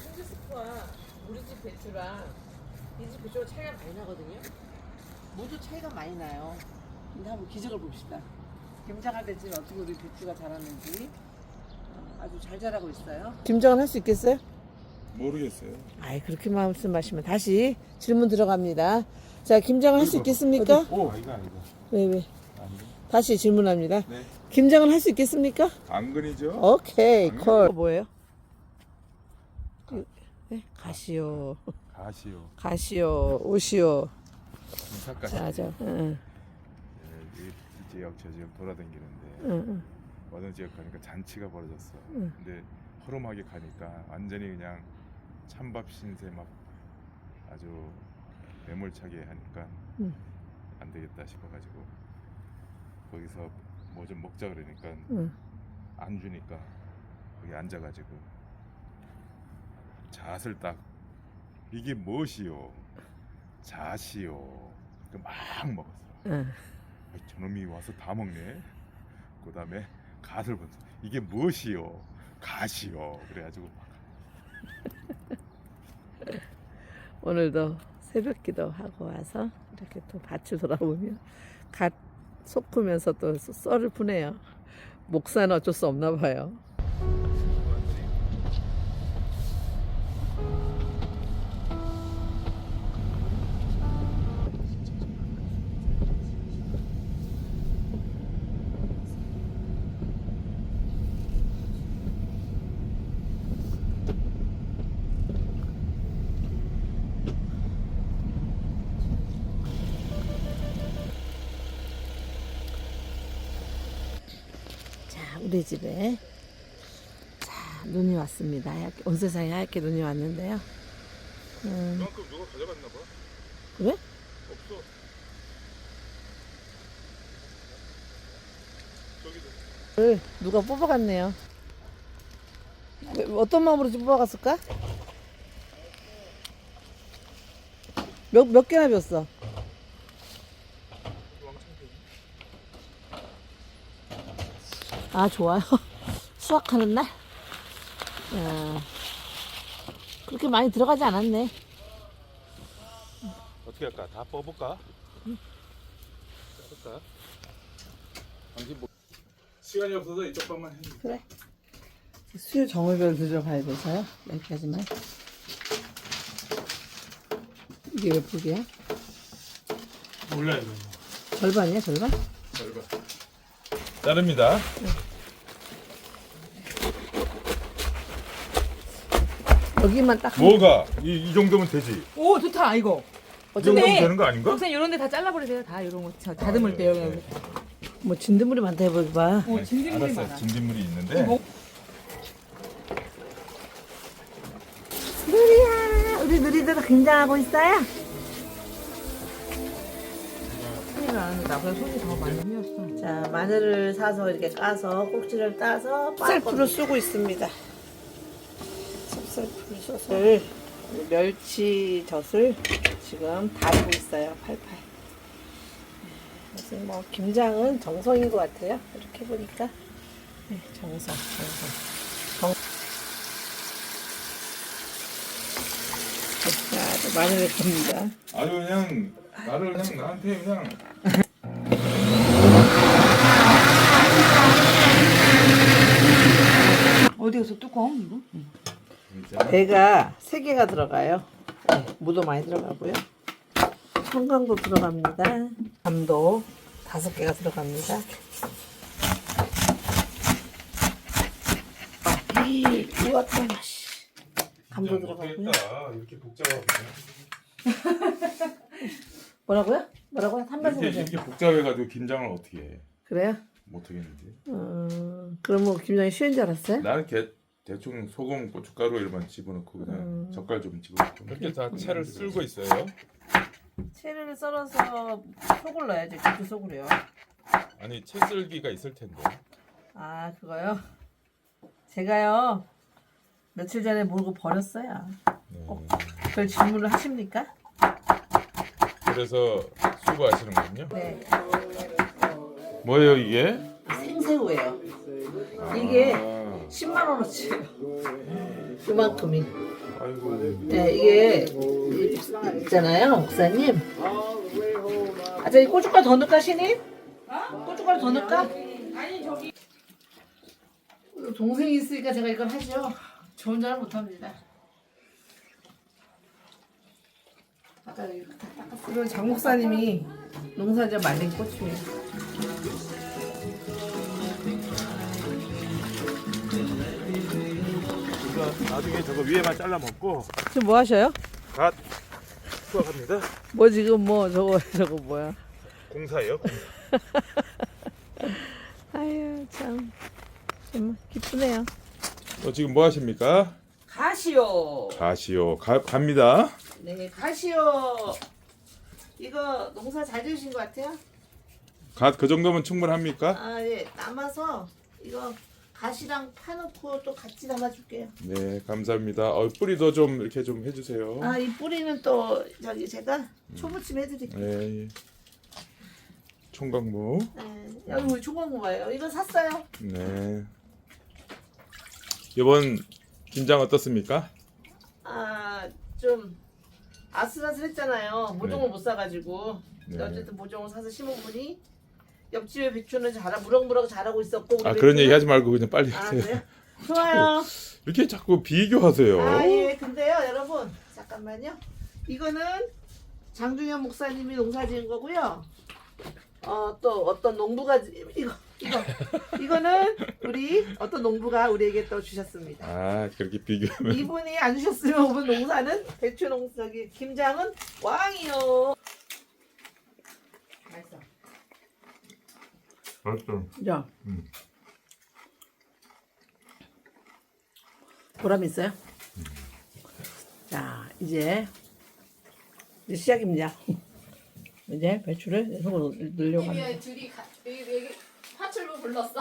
소지 스프와 우리 집 배추랑 이 집 배추가 차이가 많이 나거든요. 모두 차이가 많이 나요. 근데 한번 기적을 봅시다. 김장할 때쯤 어떻게 우리 배추가 자랐는지 어, 아주 잘 자라고 있어요. 김장을 할 수 있겠어요? 모르겠어요. 아이 그렇게 말씀하시면 다시 질문 들어갑니다. 자 김장을 할 수 있겠습니까? 오, 아이가 아이가. 왜 왜? 다시 질문합니다. 네. 김장을 할 수 있겠습니까? 당근이죠. 오케이. 콜. 뭐예요? 네? 가시오, 가시오. 가시오, 오시오. 인사까지. 자자. 응, 예, 이, 이 지역 저 지역 돌아다니는데 응, 응. 어느 지역 가니까 잔치가 벌어졌어. 응. 근데 허름하게 가니까 완전히 그냥 찬밥 신세 막 아주 매몰차게 하니까 응. 안 되겠다 싶어가지고 거기서 뭐 좀 먹자 그러니까 응. 안 주니까 거기 앉아가지고 잣을 딱 이게 무엇이요? 잣이요. 그막 먹었어. 응. 아이, 저놈이 와서 다 먹네. 그 다음에 갓을 본다. 이게 무엇이요? 갓이요. 그래가지고 막 오늘도 새벽기도 하고 와서 이렇게 또 밭을 돌아보면 갓 솟으면서 또 썰을 푸네요. 목사는 어쩔 수 없나 봐요. 우리 집에 자 눈이 왔습니다. 하얗게, 온 세상에 하얗게 눈이 왔는데요. 음, 그만큼 누가 가져갔나 봐. 그래? 없어. 저기도 을 누가 뽑아갔네요. 왜, 어떤 마음으로 뽑아갔을까? 몇, 몇 개나 줬어? 아, 좋아요. 수확하는 날? 야, 그렇게 많이 들어가지 않았네. 어떻게 할까? 다 뽑을까? 뽑을까? 당신 뭐 시간이 없어서 이쪽 방만 해. 그래. 수요 정월별 들어가야 돼서요. 여기까지만. 이게 몇 폭이야? 몰라 이거. 절반이야, 절반? 절반. 자릅니다. 여기만 딱. 한- 뭐가 이, 이 정도면 되지. 오 좋다 이거. 이 정도면 네. 되는 거 아닌가? 동생 이런 데 다 잘라버리세요. 다 이런 거저 다듬을 때 여기. 네. 뭐 진드물이 많다 해봐. 어 진딧물이 알았어. 많아. 진딧물이 있는데. 뭐- 누리야, 우리 누리들 긴장하고 있어요? 손이 나는데 그냥 손이 더 많이 휘었어. 자, 마늘을 사서 이렇게 까서 꼭지를 따서 쌀풀을 쓰고 있습니다. 찹쌀풀 솥을 멸치 젓을 지금 다리고 있어요. 팔팔. 그래서 뭐 김장은 정성인 것 같아요. 이렇게 보니까 네, 정성, 정성. 정... 자, 또 마늘을 봅니다. 아주 그냥 나를 그냥 나한테 그냥 어디 가서 뚜껑 이거? 배가 세 개가 들어가요. 네, 무도 많이 들어가고요. 청강도 들어갑니다. 감도 다섯 개가 들어갑니다. 아, 이 우왔다. 씨. 감도 들어가고요. 못했다. 이렇게 복잡하게. 뭐라고요? 뭐라고요? 한 말씀 이렇게, 해주세요. 이렇게 복잡해가지고 김장을 어떻게 해? 그래요? 못하겠는지. 어, 그럼 뭐 김장이 쉬운 줄 알았어요? 나는 개, 대충 소금, 고춧가루 이런 집어넣고 그냥 음. 젓갈 좀 집어넣고 이렇게 다 채를 쓸고 있어요. 채를 썰어서 속을 넣어야지. 고추 속으로요. 아니 채 쓸기가 있을 텐데. 아 그거요? 제가요 며칠 전에 모르고 버렸어요. 네. 그걸 질문을 하십니까? 그래서 수고하시는군요. 네. 뭐예요 이게? 생새우예요. 이게 아, 10만 원어치예요. 요만큼이. 아이고. 네, 이게 있잖아요, 목사님. 아, 저기 고춧가루 더 넣을까, 신임? 고춧가루 더 넣을까? 아니, 저기. 동생이 있으니까 제가 이걸 하죠. 저 혼자는 못합니다. 아까 이거 다 닦았어. 이건 장 목사님이 농사지어 말린 고추예요. 우리가 나중에 저거 위에만 잘라 먹고 지금 뭐 하셔요? 갓 수확합니다. 뭐 지금 뭐 저거 저거 뭐야? 공사예요. 공사. 아유 참 정말 기쁘네요. 어, 지금 뭐 하십니까? 가시오. 가시오. 가, 갑니다. 네, 가시오. 이거 농사 잘 지으신 것 같아요? 갓 그 정도면 충분합니까? 아, 예. 남아서 이거 가시랑 파놓고 또 같이 담아줄게요. 네, 감사합니다. 어, 뿌리도 좀 이렇게 좀 해주세요. 아, 이 뿌리는 또 저기 제가 초무침 해드릴게요. 네. 총각무. 네. 여기 우리 총각무가요. 이거 샀어요. 네. 이번 김장 어떻습니까? 아, 좀 아슬아슬했잖아요. 모종을 못 사가지고. 네. 어쨌든 모종을 사서 심은 분이 옆집에 배추는 자라 무럭무럭 자라고 있었고 우리 아 그런 배추는- 얘기 하지 말고 그냥 빨리 아, 하세요. 그래요? 좋아요. 이렇게 자꾸 비교하세요. 아, 예. 근데요, 여러분. 잠깐만요. 이거는 장중현 목사님이 농사 지은 거고요. 어, 또 어떤 농부가, 지- 이거, 이거. 이거는 우리 어떤 농부가 우리에게 또 주셨습니다. 아 그렇게 비교하면 이분이 안 주셨으면 오분 농사는 배추 농, 저기, 김장은 왕이요. 맛있어. 맞죠. 야. 음. 보람 있어요? 자, 이제 이제 시작입니다. 이제 배추를 손으로 넣으려고 합니다. 둘이 가, 여기, 여기 파출부 불렀어.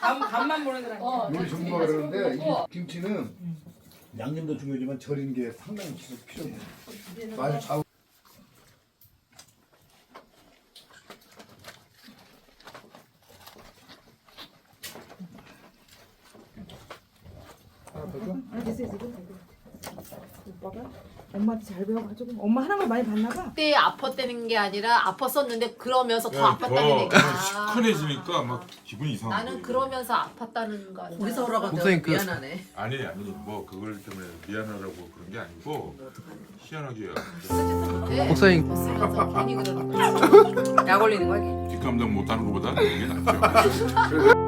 간 간만 보는 거랑. 어, 정부가 같이 그러는데. 이 김치는 양념도 중요하지만 절이는 게 상당히 필요해. 많이 좌우. 오빠가 엄마한테 잘 배워가지고 엄마 걸 많이 봤나 봐. 그때 아팠다는 게 아니라 아팠었는데 그러면서 더 야, 아팠다는 얘기야. 시큰해지니까 막 기분이 이상해. 나는 그러면서 아팠다는 거. 우리 서로가 목사님, 그- 미안하네. 아니 아니 뭐 그걸 때문에 미안하라고 그런 게 아니고 희한하게 목사님. 쓰면서 괜히 그러는 거야. 약 올리는 거야. 뒷감당 못하는 것보다 이게 낫죠.